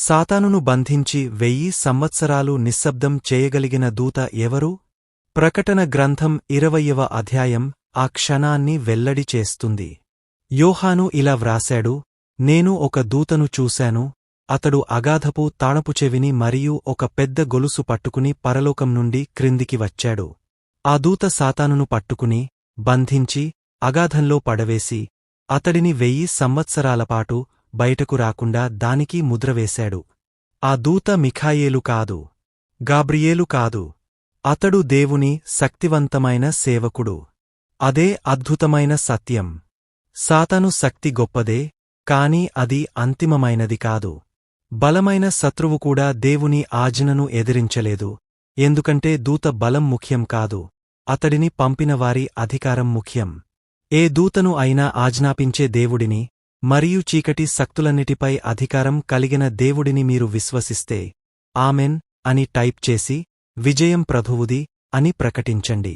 సాతానును బంధించి వెయ్యి సంవత్సరాలు నిశ్శబ్దం చేయగలిగిన దూత ఎవరు? ప్రకటన గ్రంథం ఇరవయ్యవ అధ్యాయం ఆ క్షణాన్ని వెల్లడి చేస్తుంది. యోహాను ఇలా వ్రాశాడు నేను ఒక దూతను చూశాను అతడు అగాధపు తాణపు చెవిని మరియు ఒక పెద్ద గొలుసు పట్టుకుని పరలోకం నుండి క్రిందికి వచ్చాడు. ఆ దూత సాతానును పట్టుకుని బంధించి అగాధంలో పడవేసి అతడిని వెయ్యి సంవత్సరాలపాటు బయటకు రాకుండా దానికి ముద్రవేశాడు ఆ దూత మిఖాయేలు కాదు గాబ్రియేలు కాదు. అతడు దేవుని శక్తివంతమైన సేవకుడు. అదే అద్భుతమైన సత్యం. సాతను శక్తి గొప్పదే కాని అది అంతిమమైనది కాదు. బలమైన శత్రువు కూడా దేవుని ఆజ్ఞను ఎదిరించలేదు ఎందుకంటే దూత బలం ముఖ్యం కాదు. అతడిని పంపినవారి అధికారం ముఖ్యం. ఏ దూతను అయినా ఆజ్ఞాపించే దేవుడిని మరియు చీకటి శక్తులన్నిటిపై అధికారం కలిగిన దేవుడిని మీరు విశ్వసిస్తే ఆమెన్ అని టైప్ చేసి విజయం ప్రభువుది అని ప్రకటించండి.